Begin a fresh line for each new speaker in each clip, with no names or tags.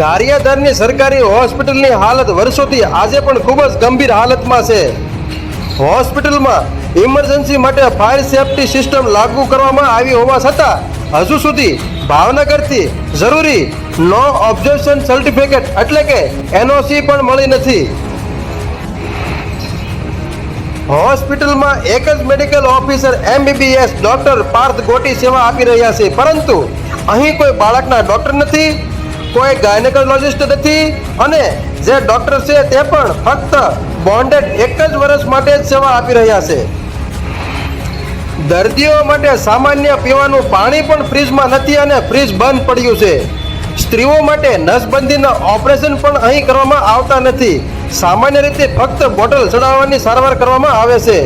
ગારિયાધારની સરકારી હોસ્પિટલની હાલત વર્ષોથી આજે પણ ખૂબ જ ગંભીર હાલતમાં છે. હોસ્પિટલમાં ઇમરજન્સી માટે ફાયર સેફટી સિસ્ટમ લાગુ કરવામાં આવી હોવા છતાં, હજુ સુધી ભાવનગરથી જરૂરી નો ઓબ્જેક્શન સર્ટિફિકેટ એટલે કે એનઓસી પણ મળી નથી. હોસ્પિટલમાં એક જ medical officer MBBS doctor Parth Goti સેવા આપી રહ્યા છે, પરંતુ અહીં કોઈ બાળકના ડોક્ટર નથી. કોઈ ગાયનેકોલોજિસ્ટ નથી અને જે ડૉક્ટર છે તે પણ ફક્ત બોન્ડેડ એક જ વર્ષ માટે જ સેવા આપી રહ્યા છે. દર્દીઓ માટે સામાન્ય પીવાનું પાણી પણ ફ્રીજમાં નથી અને ફ્રીજ બંધ પડ્યું છે. સ્ત્રીઓ માટે નસબંધીના ઓપરેશન પણ અહીં કરવામાં આવતા નથી. સામાન્ય રીતે ફક્ત બોટલ ચડાવવાની સારવાર કરવામાં આવે છે.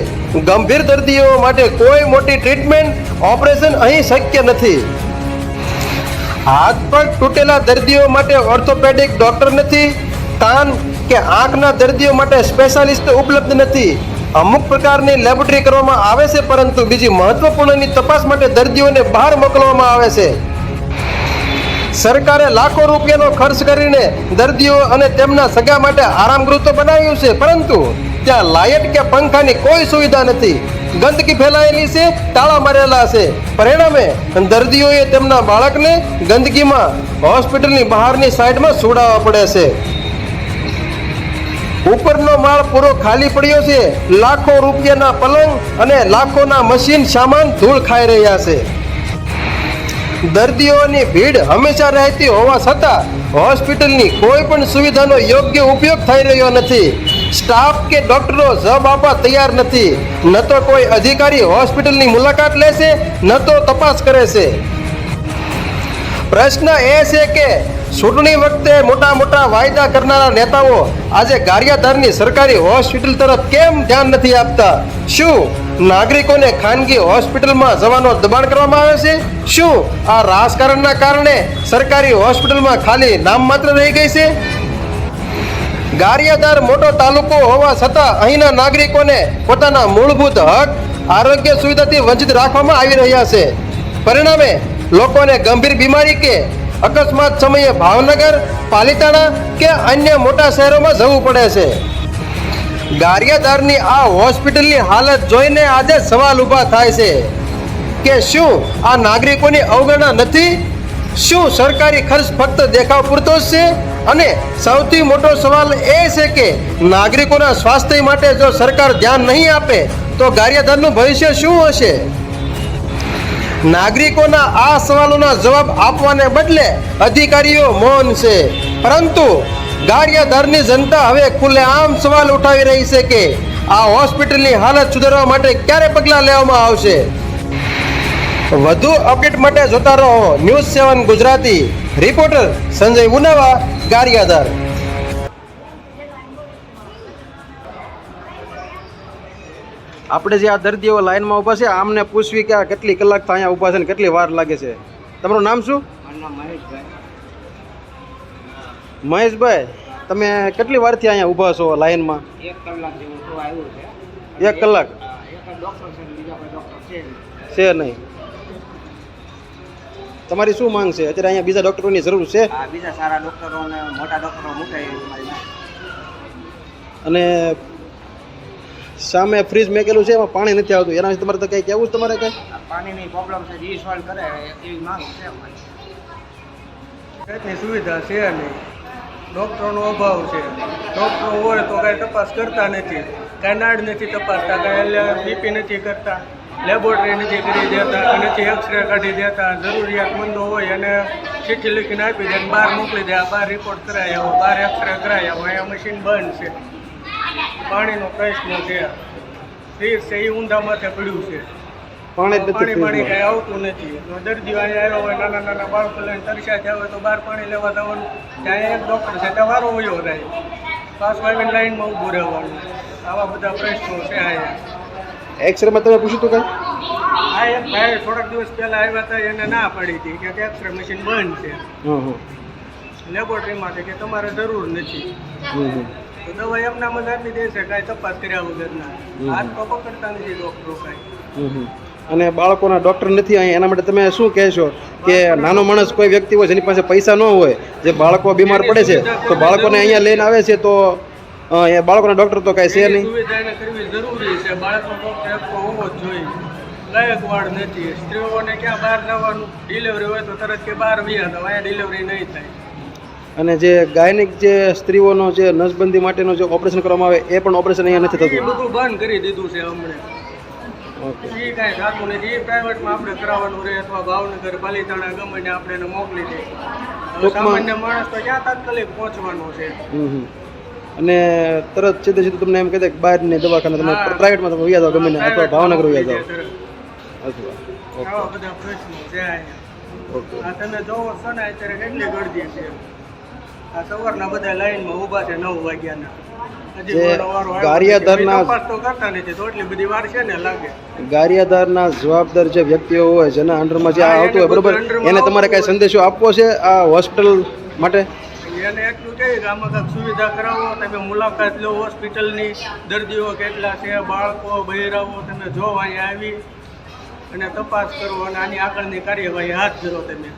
ગંભીર દર્દીઓ માટે કોઈ મોટી ટ્રીટમેન્ટ, ઓપરેશન અહીં શક્ય નથી. હાથ પગ તૂટેલા દર્દીઓ માટે ઓર્થોપેડિક ડોક્ટર નથી, કાન કે આંખના દર્દીઓ માટે સ્પેશિયાલિસ્ટ ઉપલબ્ધ નથી. અમુક પ્રકારની લેબોરેટરી કરવામાં આવે છે, પરંતુ બીજી મહત્વપૂર્ણની તપાસ માટે દર્દીઓને બહાર મોકલવામાં આવે છે. સરકારે લાખો રૂપિયાનો ખર્ચ કરીને દર્દીઓ અને તેમના સગા માટે આરામગૃહ તો બનાવ્યું છે, પરંતુ ત્યાં લાયટ કે પંખાની કોઈ સુવિધા નથી. ગંદકી ફેલાયેલી છે, તાળા મારેલા છે. પરિણામે દર્દીઓએ તેમના બાળકને ગંદકીમાં હોસ્પિટલની બહારની સાઈડમાં સુડાવવા પડે છે. ઉપરનો માળ પૂરો ખાલી પડ્યો છે. લાખો રૂપિયાના પલંગ અને લાખોના મશીન સામાન ધૂળ ખાઈ રહ્યા છે. દર્દીઓની ભીડ હંમેશા રહેતી હોવા છતાં હોસ્પિટલની કોઈ પણ સુવિધાનો યોગ્ય ઉપયોગ થઈ રહ્યો નથી. સ્ટાફ કે ડોક્ટરો જવાબ આપવા તૈયાર નથી. ન તો કોઈ અધિકારી હોસ્પિટલની મુલાકાત લેશે, ન તો તપાસ કરે છે. પ્રશ્ન એ છે કે ચૂંટણી વખતે મોટા મોટા વાયદા કરનારા નેતાઓ આજે ગારિયાધારની સરકારી હોસ્પિટલ તરફ કેમ ધ્યાન નથી આપતા? શું નાગરિકોને ખાનગી હોસ્પિટલમાં જવાનો દબાણ કરવામાં આવે છે? શું આ રાજકારણના કારણે સરકારી હોસ્પિટલમાં ખાલી નામ માત્ર રહી ગઈ છે? ગારિયાધાર મોટો તાલુકો હોવા છતાં અહીંના નાગરિકોને પોતાના મૂળભૂત હક, આરોગ્ય સુવિધાથી વંચિત રાખવામાં આવી રહ્યા છે. પરિણામે લોકોને ગંભીર બીમારી કે અકસ્માત સમયે ભાવનગર, પાલિતાણા કે અન્ય મોટા શહેરોમાં જવું પડે છે. ગારિયાદારની આ હોસ્પિટલની હાલત જોઈને આજે સવાલ ઊભા થાય છે કે શું આ નાગરિકોની અવગણના નથી? શું સરકારી ખર્ચ ફક્ત દેખાવ પૂરતો જ છે? અને સૌથી મોટો સવાલ એ છે કે નાગરિકોના સ્વાસ્થ્ય માટે જો સરકાર ધ્યાન નહીં આપે, તો ગારિયાધારનું ભવિષ્ય શું હશે? નાગરિકોના આ સવાલોના જવાબ આપવાને બદલે અધિકારીઓ મૌન છે. પરંતુ ગારિયાધારની જનતા હવે ખુલ્લેઆમ સવાલ ઉઠાવી રહી છે કે આ હોસ્પિટલની હાલત સુધારવા માટે ક્યારે પગલાં લેવામાં આવશે? વધુ અપડેટ માટે જોતા રહો news seven Gujarati. Reporter Sanjay Unava Gariyadhar. આપણે જે આ દર્દીઓ લાઈનમાં ઊભા છે આમને પૂછવી કે આ કેટલી કલાક અહીંયા ઊભા છે ને કેટલી વાર લાગે છે. તમારું નામ શું?
મહેશભાઈ.
મહેશભાઈ તમે કેટલી વારથી અહીંયા ઊભા છો લાઈનમાં?
એક કલાક જેવું તો આવ્યું છે.
એક કલાક?
હા, એક જ ડૉક્ટર છે ને બીજા કોઈ ડૉક્ટર છે નહીં.
તમારી શું માંગ છે? અત્યારે અહીંયા બીજા ડૉક્ટરોની જરૂર છે?
આ બીજા સારા ડૉક્ટરો અને મોટા ડૉક્ટરો મૂકે એવી મારી માંગ.
અને સામે ફ્રીજ મેકેલું છે એમાં પાણી નથી આવતું. એના વિશે તમારે તો કંઈ કહેવું છે તમારે કંઈ?
આ પાણીની પ્રોબ્લેમ છે જે સોલ્વ કરે એવી માંગ છે અમારી.
એટલી સુવિધા છે નહીં ડૉક્ટરોનો અભાવ છે. ડૉક્ટરો હોય તો કાંઈ તપાસ કરતા નથી. કાંઈ નાડ નથી તપાસતા કાંઈ બીપી નથી કરતા. લેબોરેટરી નથી કરી દેતા અને નથી એક્સરે કાઢી દેતા જરૂરિયાતમંદો હોય અને ચિઠ્ઠી લખીને આપી દે બહાર મોકલી દે. બહાર રિપોર્ટ કરાવી આવો બહાર એક્સરે કરાઈ આવો અહીંયા મશીન બંધ છે. પાણીનો પ્રશ્ન છે. ફ્રીજ છે એ ઊંધા માથે પડ્યું છે.
પાણી
પાણી પાણી કંઈ આવતું નથી. દર્દીઓ અહીંયા આવ્યા હોય નાના નાના બાળકો લઈને તરસ્યા થયા હોય તો બહાર પાણી લેવા જવાનું. ત્યાં એક ડૉક્ટર છે ત્યાં વારો વયો થાય પાસ આવીને લાઈનમાં ઊભું રહેવાનું. આવા બધા પ્રશ્નો છે અહીંયા.
એક્સરેમાં તમે પૂછ્યું હતું કંઈ
હા એક ભાઈ થોડાક દિવસ પહેલા આવ્યા હતા એને ના પાડી હતી કે એક્સરે મશીન બંધ છે. લેબોરેટરીમાંથી કે તમારે જરૂર નથી. તો દવા એમના મને આપી દેશે કાંઈ તપાસ કર્યા વગરના હાથ તો પકડતા નથી ડોક્ટરો કાંઈ.
અને બાળકોના ડૉક્ટર નથી અહીંયા એના માટે તમે શું કહેશો? કે નાનો માણસ કોઈ વ્યક્તિ હોય જેની પાસે પૈસા ન હોય જે બાળકો બીમાર પડે છે તો બાળકોને અહીંયા લઈને આવે છે તો એ બાળકોના ડૉક્ટર તો કાંઈ છે નહીં.
સુવિધા એને કરવી જરૂરી છે. બાળકનો ડોક્ટર એકલો હોવો જ જોઈએ. લાયક વાડ નથી. સ્ત્રીઓને ક્યાં બહાર જવાનું? ડિલિવરી હોય તો તરત કે બહાર વ્યા તો અહીંયા ડિલિવરી નહીં થાય.
અને જે ગાયનિક જે સ્ત્રીઓનો જે નસબંધી માટેનો જે ઓપરેશન કરવામાં આવે એ પણ ઓપરેશન અહીંયા નથી થતું.
બધું બંધ કરી દીધું છે હમણાં.
ઓકે.
એ કાંઈ થતું નથી. એ પ્રાઇવેટમાં આપણે કરાવવાનું રહે અથવા ભાવનગર પાલીતાણા ગમે આપણે એને મોકલી દઈએ સામાન્ય માણસ તો ક્યાં તાત્કાલિક પહોંચવાનો છે?
હમ હમ. અને તરત સીધે સીધું તમને એમ કહી દે કે બહારની દવાખાને તમે પ્રાઇવેટમાં તમે વ્યા જાઓ ગમે ને અથવા ભાવનગર વ્યા જાઓ. ઓકે
આવા
ઓકે.
તમે જોવો છો ને અત્યારે કેટલી ગળદી છે. આ સવારના બધા લાઈનમાં ઊભા છે નવ વાગ્યાના.
ગારિયાધારના- જવાબદાર જે વ્યક્તિઓ હોય જેના અંડરમાં જે આવતું હોય બરોબર? એને તમારે કઈ સંદેશો આપવો છે આ હોસ્પિટલ માટે?
એને એટલું કહે કે આમાં કાંઈક સુવિધા કરાવો, તમે મુલાકાત લો હોસ્પિટલની, દર્દીઓ કેટલા છે, બાળકો, બહેરાઓ, તમે જો અહીંયા આવી અને તપાસ કરો અને આની આગળની કાર્યવાહી હાથ ધરો તમે.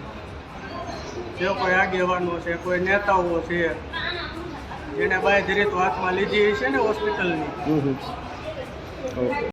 જે કોઈ આગેવાનો છે, કોઈ નેતાઓ છે, જેને બાંયધરી તો હાથમાં લીધી છે ને હોસ્પિટલની.